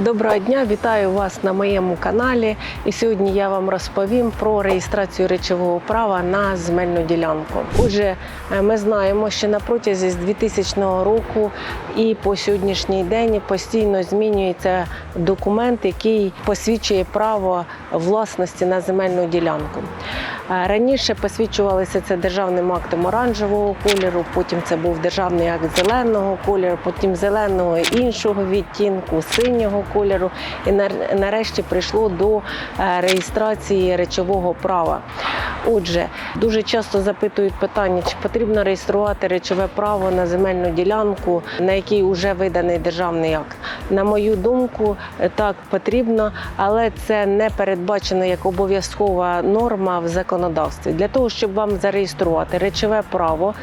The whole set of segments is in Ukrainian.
Доброго дня, вітаю вас на моєму каналі. І сьогодні я вам розповім про реєстрацію речового права на земельну ділянку. Отже, е, ми знаємо, що на протязі з 2000 року і по сьогоднішній день постійно змінюється документ, який посвідчує право власності на земельну ділянку. Е, Раніше посвідчувалося це державним актом оранжевого кольору, потім це був державний акт зеленого кольору, потім зеленого іншого відтінку, синього кольору. І нар- нарешті прийшло до е, реєстрації речового права. Отже, дуже часто запитують питання, чи потрібно реєструвати речове право на земельну ділянку, на якій вже виданий державний акт. На мою думку, е, так потрібно, але це не передбачено як обов'язкова норма в законодавстві. Для того, щоб вам зареєструвати речове право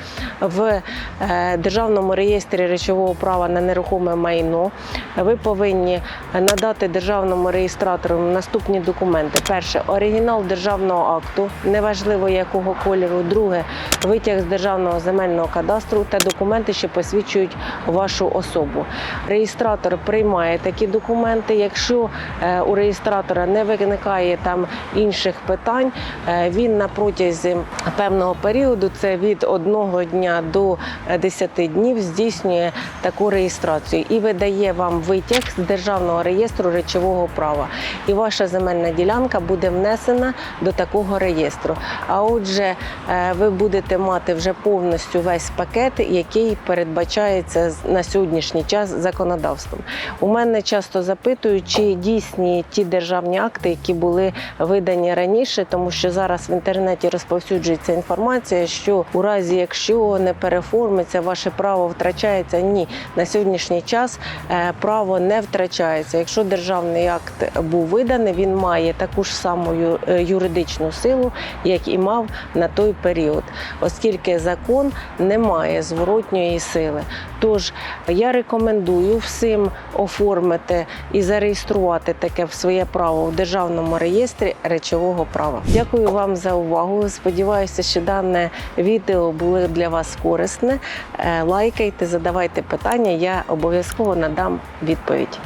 в е, державному реєстрі речового права на нерухоме майно, ви повинні надати державному реєстратору наступні документи: перше оригінал державного акту, неважливо якого кольору. Друге витяг з державного земельного кадастру та документи, що посвідчують вашу особу. Реєстратор приймає такі документи. Якщо е, у реєстратора не виникає там інших питань, е, він на протязі певного періоду, це від одного дня до е, 10 днів, здійснює таку реєстрацію і видає вам витяг з державного реєстру речового права. І ваша земельна ділянка буде внесена до такого реєстру. А отже, е, ви будете мати вже повністю весь пакет, який передбачається на сьогоднішній час законодавством. У мене часто запитують, чи дійсні ті державні акти, які були видані раніше, тому що зараз в інтернеті розповсюджується інформація, що у разі, якщо не переформиться, ваше право втрачається. Ні, на сьогоднішній час е, право не втрачається. Якщо державний акт був виданий, він має таку ж саму е, юридичну силу, як і мав на той період, оскільки закон не має зворотньої сили. Тож я рекомендую всім оформити і зареєструвати таке в своє право в державному реєстрі речового права. Дякую вам за увагу. Сподіваюся, що дане відео було для вас корисне. Е, Лайкайте, задавайте питання. Я обов'язково надам відповідь.